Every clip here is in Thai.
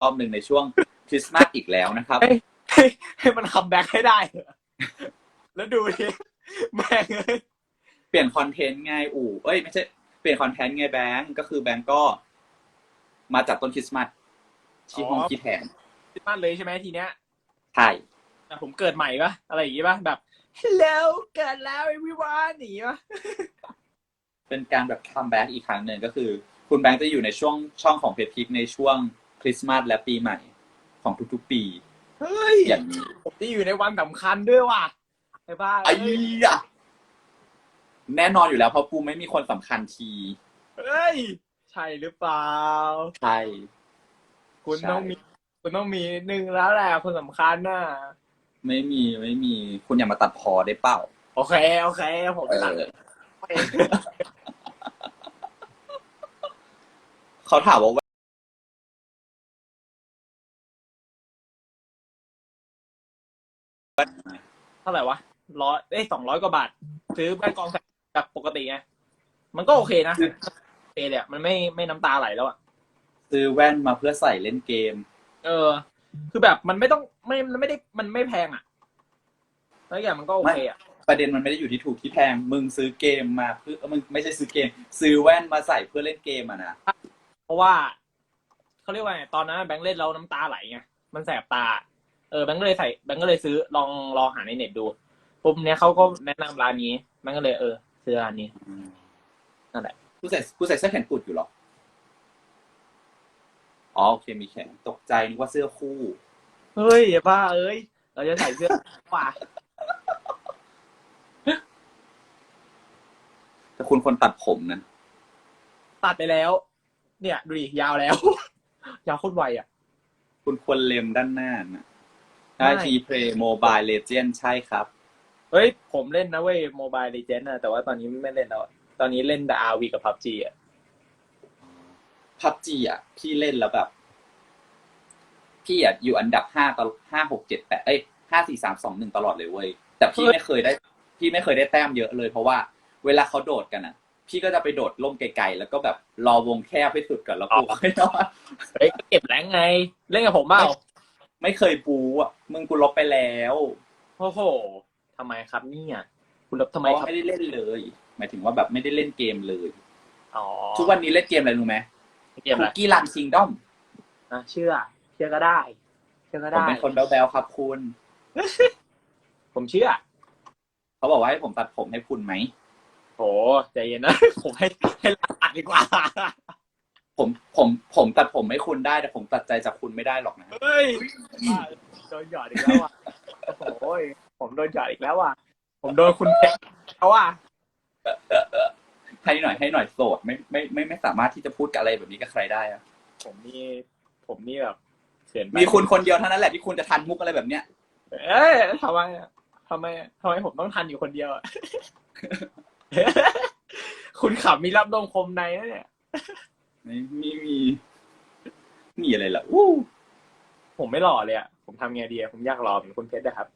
รอบหนึ่งในช่วงคริสต์มาสอีกแล้วนะครับเฮ้ยให้ให้มันคัมแบ็กให้ได้เถอะแล้วดูดิแม่งเอ้ยเปลี่ยนคอนเทนต์ไงอู่เอ้ยไม่ใช่เปลี่ยนคอนเทนต์ไงแบงก์ก็คือแบงก์ก็ มาจากต้นคริสต์มาสที่ห้องคิดแทนคิดมากเลยใช่ไหมทีเนี้ยใช่แต่ผมเกิดใหม่ปะอะไรอย่างงี้ปะแบบ Hello เกิดแล้ว everyone หนีปะเป็นการแบบคัมแบ็กอีกครั้งหนึ่งก็คือ คุณแบงก์จะอยู่ในช่วงช่องของเพจพิกในช่วง คริสต์มาสและปีใหม่ของทุกๆ ปีเฮ้ยอย่างนี้ผมจะอยู่ในวันสำคัญด้วยว่ะไอ้บ้าไอ้เอ้ยยะแน่นอนอยู่แล้วเพราะกูไม่มีคนสำคัญทีเฮ้ย ใช่หรือเปล่า ใช่ คุณใช่ ต้องมี คุณต้องมีหนึ่งแล้วแหละคนสำคัญน่ะ ไม่มีไม่มี คุณอย่ามาตัดพอได้เปล่าโอเค โอเค ผมเอตัดอเขาถามว่า เท่าไหร่วะร้อยเอ้ยสองร้อยกว่าบาท ซื้อแบนกองแสงจากปกติไงมันก็โอเคนะโอเคเลยอะมันไม่ไม่น้ำตาไหลแล้วอะซื้อแว่นมาเพื่อใส่เล่นเกม เออ คือแบบมันไม่ต้องไม่มันไม่ได้มันไม่แพงอะแล้วอย่างมันก็โอเคอะประเด็นมันไม่ได้อยู่ที่ถูกที่แพง มึงซื้อเกมมาเพื่อเออมึงไม่ใช่ซื้อเกม ซื้อแว่นมาใส่เพื่อเล่นเกมอะนะ เพราะว่าเขาเรียกว่าไงตอนนั้นแบงค์เล่นแล้วน้ำตาไหลไงมันแสบตา เออแบงค์ก็เลยใส่แบงค์ก็เลยซื้อลองลองหาในเน็ตดูปุ๊บเนี้ยเขาก็แนะนำร้านนี้แบงค์ก็เลยเออ ซื้อร้านนี้นั่นแหละกูใส่กูใส่เสื้อแขนกุดอยู่เหรอ อ๋อโอเคมีแขนตกใจนึกว่าเสื้อคู่ เฮ้ยอย่าบ้าเอ้ยเราจะใส่เสื้อป่าแต่คุณคนตัดผมนะตัดไปแล้ว เนี่ยดูดิยาวแล้ว ยาวโคตรไวอะ คุณควรเล็มด้านหน้านะ ได้ไม่ทีเพลย์โมบายเลเจนใช่ครับ เฮ้ย ผมเล่นนะเว้ยโมบายเลเจนด์นะแต่ว่าตอนนี้ไม่เล่นแล้วอะตอนนี้เล่นแต่ RV กับ PUBG อะพับจีอะ พี่เล่นแล้วแบบ พี่อะอยู่อันดับห้าตลอดห้าหกเจ็ดแปดเอ้ยห้าสี่สามสองหนึ่งตลอดเลยเว้ย แต่พี่ไม่เคยได้ พี่ไม่เคยได้แต้มเยอะเลย เพราะว่าเวลาเขาโดดกันอะ พี่ก็จะไปโดดล่มไกลๆแล้วก็แบบรอวงแคบให้สุดก่อนแล้วกูค่อยนอนเฮ้ยก็เก็บแรงไง เล่นกับผมเปล่า ไม่เคยบูอะมึงกูลบไปแล้วโอ้โหทำไมครับเนี่ยคุณรับทำเพไมราะว่าครับไม่ได้เล่นเลย หมายถึงว่าแบบไม่ได้เล่นเกมเลยอ๋อทุกวันนี้เล่นเกมอะไรรู้ไหมเกมอะไรคุกกี้รันคิงด้อมอะเชื่อ เชื่อก็ได้ เชื่อก็ผมได้เป็นคนแบลๆครับคุณ ผมเชื่อ เขาบอกว่าให้ผมตัดผมให้คุณไหมโหใจเย็นนะ ผมให้ให้ร้านตัดดีกว่า ผมผมผมตัดผมให้คุณได้ แต่ผมตัดใจจากคุณไม่ได้หรอกนะเฮ้ยบ้าโดนหยอดอีกแล้วอะโอ้โหผมโดนหยอดอีกแล้วอะ ผมโดนคุณเพชรเขาอะให้หน่อยให้หน่อยโสดไม่ไม่ไม่ไม่สามารถที่จะพูดกับอะไรแบบนี้กับใครได้อะผมนี่ผมนี่แบบเขินไปมีคุณคนเดียวเท่านั้นแหละที่คุณจะทันมุกอะไรแบบเนี้ย เอ้ยทำไมอะทำไมอะทำไมผมต้องทันอยู่คนเดียวอะคุณขับมีรับดงคมในนะเนี่ย ไม่มีมีมีอะไรล่ะอู้ผมไม่หล่อเลยอะ ผมทำไงดีอะผมอยากหล่อเหมือนคุณเพชรนะครับ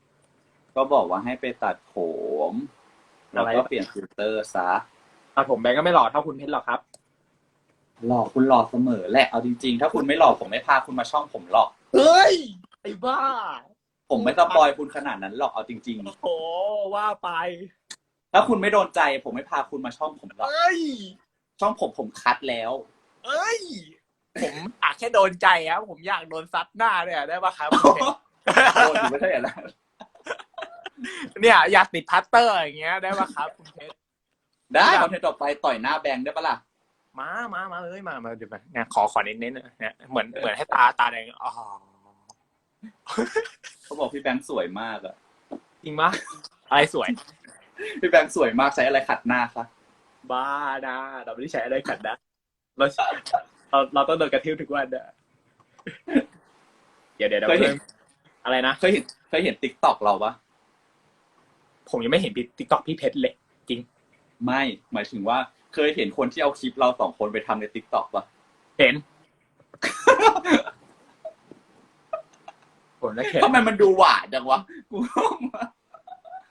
ก็บอกว่าให้ไปตัดผมแล้วอะไรก็วะเปลี่ยนฟิลเตอร์ซะอะผมแบงก์ก็ไม่หล่อเท่าคุณเพชรหรอกครับ หลอกคุณหลอกเสมอแหละเอาจริงๆ ถ้าคุณไม่หลอกผมไม่พาคุณมาช่องผมหรอก เฮ้ย ไอ้บ้า ผมไม่สปอยคุณขนาดนั้นหรอกเอาจริง โอ้โห ว่าไป ๆ ถ้าคุณไม่โดนใจ ผมไม่พาคุณมาช่องผมหรอกเอ้ย ช่องผมผมคัดแล้ว เอ้ย ผมอยากแค่โดนใจครับผมอยากโดนซัดหน้าเนี่ยได้ปะครับโดนอยู่ไม่ใช่เหรอเนี่ยอยากติดพัตเตอร์อย่างเงี้ยได้ปะครับคุณเพชรได้คอนเทนต์ต่อไปต่อยหน้าแบงค์ได้ปะล่ะ มามามาเอ้ยมามาเดี๋ยวมาเนี่ยขอขอเน้นๆหน่อยเนี่ยเหมือนเหมือนให้ตาตาแดงอ๋อเขาบอกพี่แบงค์สวยมากอะจริงปะอะไรสวย พี่แบงค์สวยมากใช้อะไรขัดหน้าคะบ้านะเราไม่ได้ใช้อะไรขัดนะ เราเราเราต้องโดนกระทืบทุกวันนะเดี๋ยวเดี๋ยวเดี๋ยวเคยเห็น อะไรนะ เคยเห็นเคยเห็นติ๊กต็อกเราปะผมยังไม่เห็นติ๊กต็อกพี่เพชรเลยไม่หมายถึงว่า เคยเห็นคนที่เอาคลิปเราสองคนไปทำในติ๊กต็อกปะเห็นผมแล้วเห็นทำไมมันดูหวานจังวะกูงงวะ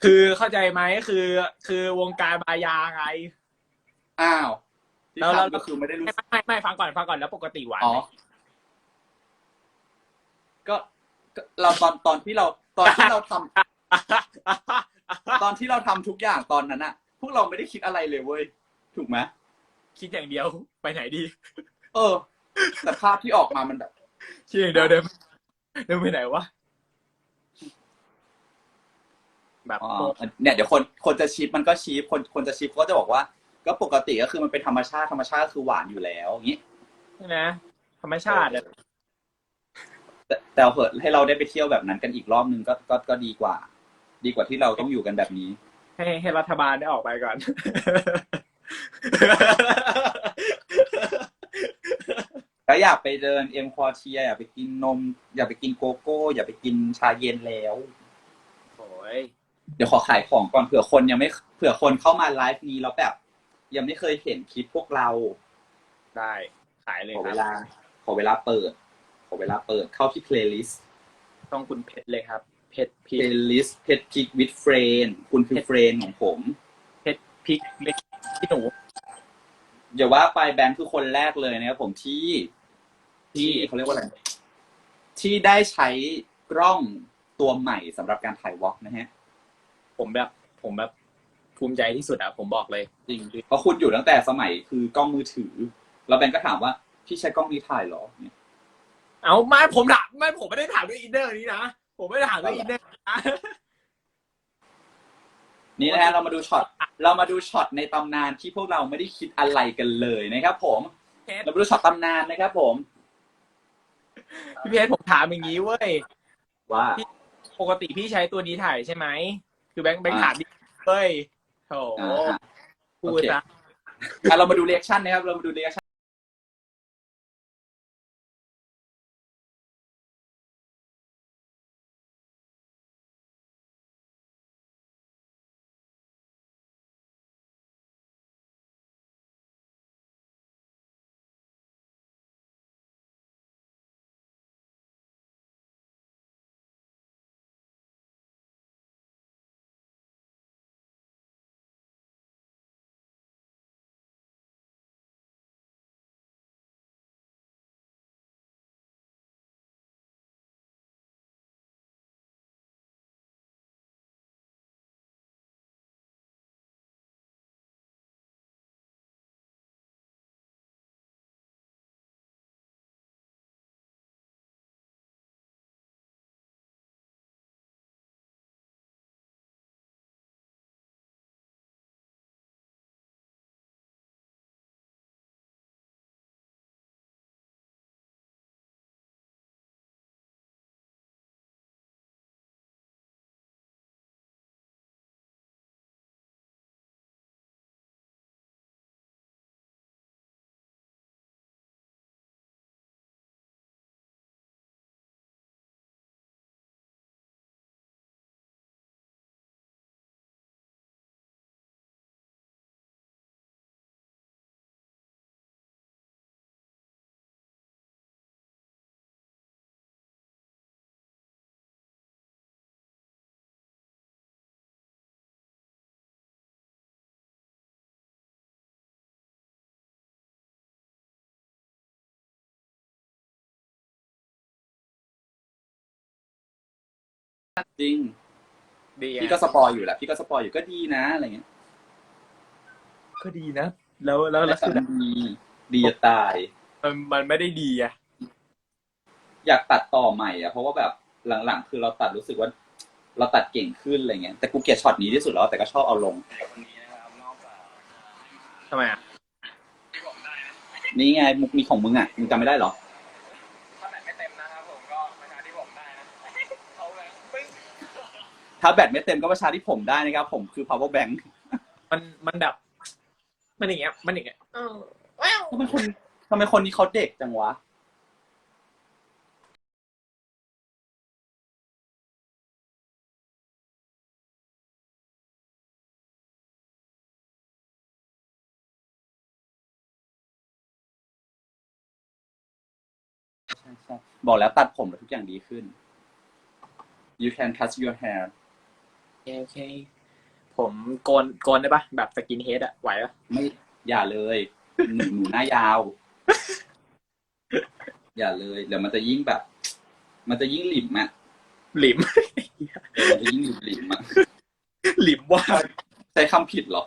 คือเข้าใจไหมคือ คือวงการมายาไง อ้าว ที่แล้วแล้ว ทำก็คือไม่ได้รู้ไม่ไม่ไม่ฟังก่อนฟังก่อนแล้วปกติหวานอ๋อไหมก็ก็เราตอนตอนที่เราตอนที่เราทำตอนที่เราทำทุกอย่างตอนนั้นอะพวกเราไม่ได้คิดอะไรเลยเว้ยถูกไหมคิดอย่างเดียวไปไหนดีเออ แต่ภาพที่ออกมามันแบบ คิดอย่างเดียวเดินเดินไปไหนวะแบบอ๋อเนี่ยเดี๋ยวคนคนจะชีพมันก็ชีพคนคนจะชีพก็จะบอกว่า ก็ปกติก็คือมันเป็นธรรมชาติธรรมชาติก็คือหวานอยู่แล้วอย่างนี้ใช่ไหมธรรมชาติอะแต่แต่เอาเหอะให้เราได้ไปเที่ยวแบบนั้นกันอีกรอบนึงก็ก็ก็ดีกว่า ดีกว่าที่เราต้องอยู่กันแบบนี้ ให้ให้รัฐบาลได้ออกไปก่อน ก็อยากไปเดินเอ็มคอเทียอยากไปกินนม อยากไปกินโกโก้ อยากไปกินชาเย็นแล้ว โอ้ยเดี๋ยวขอขายของก่อนเผื่อคนยังไม่เผื่อคนเข้ามาไลฟ์นี้แล้วแบบ ยังไม่เคยเห็นคลิปพวกเรา ได้ ขายเลยขอคเวรับลาขอเวลาเปิด ขอเวลาเปิดเข้าที่ playlist ต้องคุณเพชรเลยครับ เพชรพี playlist เพชรพิก with friend คุณคือเฟรนของผม เพชรพริกเล็กพี่หนู อย่าว่าไปแบงค์คือคนแรกเลยนะครับผมที่ที่ เขาเรียกว่าอะไร ที่ได้ใช้กล้องตัวใหม่สำหรับการถ่ายวอล์กนะฮะ ผมแบบ ผมแบบ ภูมิใจที่สุดอะผมบอกเลย จริงเพราะคุณอยู่ตั้งแต่สมัยคือกล้องมือถือ แล้วแบงค์ก็ถามว่าพี่ใช้กล้องนี้ถ่ายเหรอเนี่ยเอาไม่ผมถามไม่ผมไม่ได้ถามด้วยอินเนอร์นี้นะผมไม่ได้ถามด้วยอินเนอร์นะนี่นะฮะเรามาดูช็อตเรามาดูช็อตในตำนานที่พวกเราไม่ได้คิดอะไรกันเลยนะครับ ผมเพชรเรามาดูช็อตตำนานนะครับ ผมพี่เพชรผมถามอย่างนี้เว้ยว่าปกติพี่ใช้ตัวนี้ถ่ายใช่ไหมคือแบงค์แบงค์อ่าถามดิเฮ้ย โถอ่าพูดโอเคซะอะเรามาดูเรีแอคชั่นนะครับ เรามาดูเรีแอคชั่น จริง ดีพี่อะก็สปอยอยู่แหละพี่ก็สปอยอยู่ก็ดีนะอะไรเงี้ยก็ดีนะ แล้วแล้วแล้วแต่คือมันดีดีจะตาย มันมันไม่ได้ดีอะอยากตัดต่อใหม่อะ เพราะว่าแบบหลังๆ คือเราตัดรู้สึกว่า เราตัดเก่งขึ้นอะไรเงี้ยแต่กูเกลียดช็อตนี้ที่สุดแล้วแต่ก็ชอบเอาลงทำไมอะนี่ไงมุกนี้ของมึงอะมึงจำไม่ได้เหรอ ถ้าแบตไม่เต็มนะครับผมก็ประชาที่ผมได้นะเขาแบบปึ้ง ถ้าแบตไม่เต็มก็ประชาที่ผมได้นะครับ ผมคือ power bank มันมันแบบ มันอย่างเงี้ย มันอย่างเงี้ยเออว้าวทำไมคนทำไมคนนี้เขาเด็กจังวะ ใช่ใช่บอกแล้วตัดผมแล้วทุกอย่างดีขึ้น you can cut your hair โอเค ผมโกนโกนได้ปะแบบสกินเฮดอะไหวปะไม่อย่าเลยหนูหนูหน้ายาว อย่าเลยเดี๋ยวมันจะยิ่งแบบ มันจะยิ่งหลิมอะหลิม เออมันจะยิ่งหลิมหลิมอะหลิมว่าใช้คำผิดเหรอ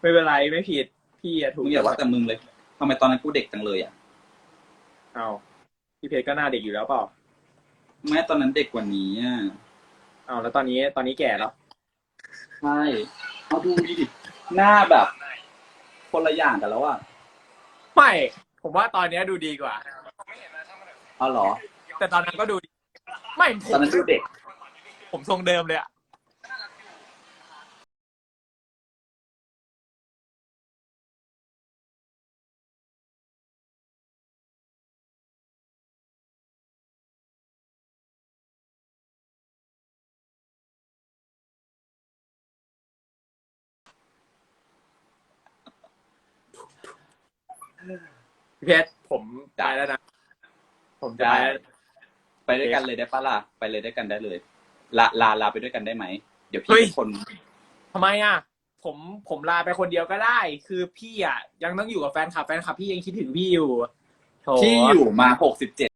ไม่เป็นไรไม่ผิด พี่อะถูมึกงอย่าว่าแต่มึงเลยทำไมตอนนั้นกูเด็กจังเลยอะเอาพี่เพชรก็หน้าเด็กอยู่แล้วเปล่า แม้ตอนนั้นเด็กกว่านี้อะเอาแล้วตอนนี้ตอนนี้แก่แล้ว ใช่เอาดูดิหน้าแบบ คนละอย่างกันแล้วอะไม่ ผมว่าตอนนี้ดูดีกว่า เอาเหรอ แต่ตอนนั้นก็ดูดีไม่ผตอมนนั้นดูเด็ก ผมทรงเดิมเลยอะ พี่เพชรผมไปแล้วนะ ผมจะไปแล้วไปด้วยกันเลยได้ปะล่ะไปเลยด้วยกันได้เลยลาลาลาไปด้วยกันได้ไหมเดี๋ยวเฮ้พี่ยเป็นคน ทำไมอะ ผมผมลาไปคนเดียวก็ได้ คือพี่อะ ยังต้องอยู่กับแฟนคลับแฟนคลับพี่ยังคิดถึงพี่อยู่โถ ที่อยู่มาหกสิบเจ็ด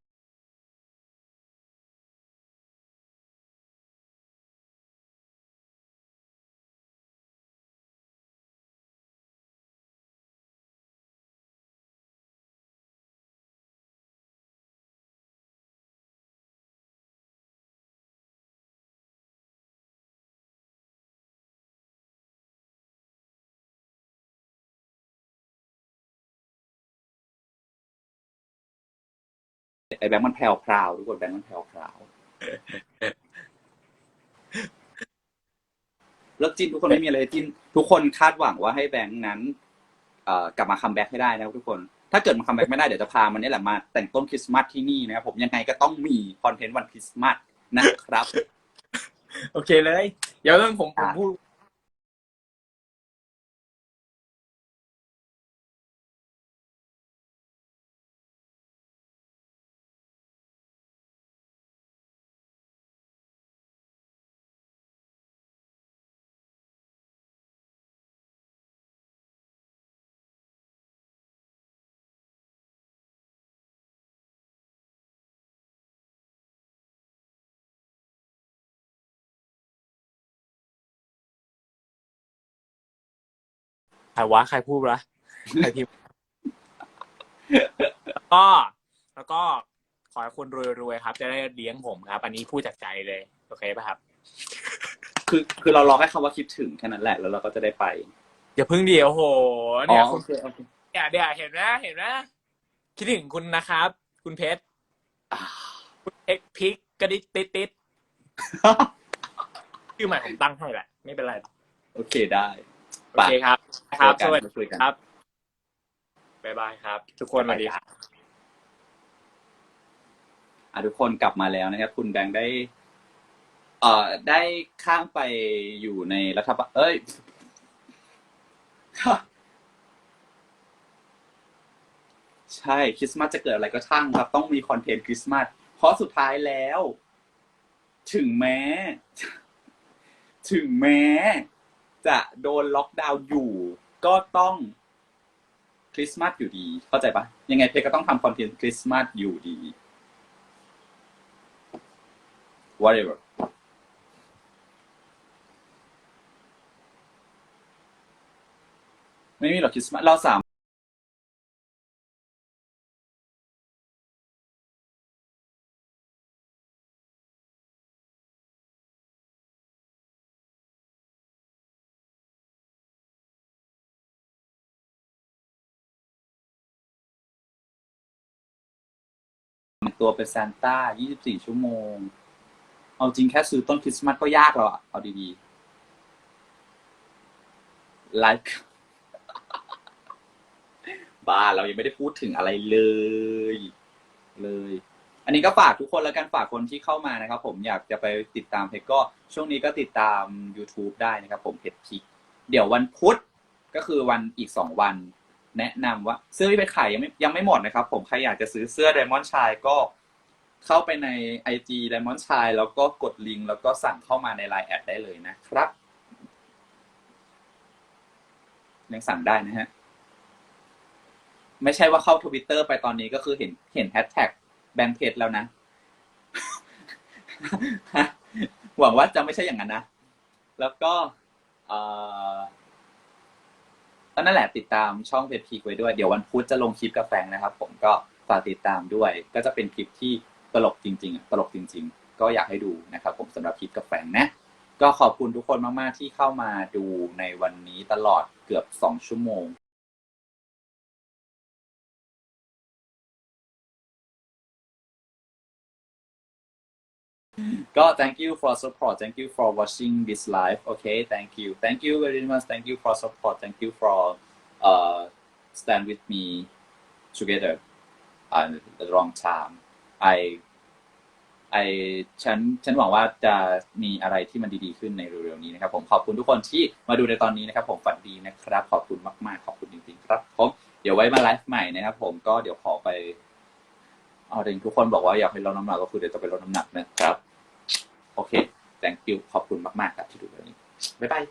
ไอ้แบงค์มันแพรวพราวทุกคนแบงค์มันแพรวพราวเลิกจิ้นทุกคนไม่มีอะไรให้จิ้นทุกคนคาดหวังว่าให้แบงค์นั้นเอ่อกลับมาคัมแบ็กให้ได้นะครับทุกคน ถ้าเกิดมันคัมแบ็กไม่ได้เดี๋ยวจะพามันนี่แหละมา แต่งต้นคริสต์มาสที่นี่นะครับผมยังไงก็ต้องมีคอนเทนต์วันคริสต์มาสนะครับ โอเคเลย เดี๋ยวเรื่องผมผมอะพูด ใครวะใครพูดวะใครพิมพ์แล้วก็แล้วก็ขอให้คุณรวยๆครับ จะได้เลี้ยงผมครับ อันนี้พูดจากใจเลย โอเคป่ะครับ คือคือเรารอแค่คำว่าคิดถึงแค่นั้นแหละ แล้วเราก็จะได้ไป อย่าเพิ่งเดียวโหเนี่ยอ๋อคุณโอเคโอเคเนี่ยเดี๋ยวเห็นไหมเห็นไหมคิดถึงคุณนะครับ คุณเพชรอ่าคุณเอ็กพิกกระดิดติดติดชื่อใหม่ผมตั้งให้แหละ ไม่เป็นไรโอเคได้ โอเคครับ ครับเจสอวัสกันดีคุยกันครับ บ๊ายบายครับ ทุกคนสวัสดีครับอะทุกคนกลับมาแล้วนะครับ คุณแบงค์ได้ เอ่อ ได้ข้ามไปอยู่ในรัฐบาลเอ้ยใช่คริสต์มาสจะเกิดอะไรก็ช่างครับ ต้องมีคอนเทนต์คริสต์มาสเพราะสุดท้ายแล้ว ถึงแม้ ถึงแม้ จะโดนล็อกดาวน์อยู่ ก็ต้องคริสต์มาสอยู่ดี เข้าใจปะยังไงเพจก็ต้องทำคอนเทนต์คริสต์มาสอยู่ดี whatever ไม่มีหรอกคริสต์มาสเราสาม ตัวเป็นซานต้า 24 ชั่วโมง เอาจริงแค่ซื้อต้นคริสต์มาสก็ยากแล้วอะเอาดีๆ ไลฟ์บ้าเรายังไม่ได้พูดถึงอะไรเลย เลย อันนี้ก็ฝากทุกคนแล้วกันฝากคนที่เข้ามานะครับ ผมอยากจะไปติดตามเพจก็ช่วงนี้ก็ติดตาม YouTube ได้นะครับ ผมเพจพิก เดี๋ยววันพุธก็คือวันอีกสองวัน แนะนำว่าเสื้อที่ไปขายยังไม่ยังไม่หมดนะครับ ผมใครอยากจะซื้อเสื้อ Diamond ชายก็เข้าไปใน IG Diamond ชายแล้วก็กดลิงก์แล้วก็สั่งเข้ามาใน Line แอดได้เลยนะครับ ยังสั่งได้นะฮะ ไม่ใช่ว่าเข้าทวิตเตอร์ไปตอนนี้ก็คือเห็นเห็นแฮชแท็กแบงค์เพจแล้วนะ หวังว่าจะไม่ใช่อย่างนั้นนะ แล้วก็ ก็นั่นแหละติดตามช่องเพจพีไว้ด้วย เดี๋ยววันพุธจะลงคลิปกาแฟนะครับ ผมก็ฝากติดตามด้วย ก็จะเป็นคลิปที่ตลกจริงๆอะตลกจริง ๆ ก็อยากให้ดูนะครับ ผมสำหรับคลิปกาแฟนะ ก็ขอบคุณทุกคนมากๆที่เข้ามาดูในวันนี้ตลอดเกือบสองชั่วโมง ก็ thank you for support thank you for watching this live okay thank you thank you very much thank you for support thank you for uh stand with me together at the wrong time I I ฉันฉันหวังว่าจะมีอะไรที่มันดีๆขึ้นในเร็วๆนี้นะครับผมขอบคุณทุกคนที่มาดูในตอนนี้นะครับ ผมฝันดีนะครับ ขอบคุณมากๆ ขอบคุณจริงๆครับผมเดี๋ยวไว้มาไลฟ์ใหม่นะครับ ผมก็เดี๋ยวขอไป เอาเด็กทุกคนบอกว่าอยากให้ลดน้ำหนักก็คือเดี๋ยวจะไปลดน้ำหนักนะครับ โอเค thank you ขอบคุณมาก ๆ ครับที่ดูวันนี้บ๊ายบาย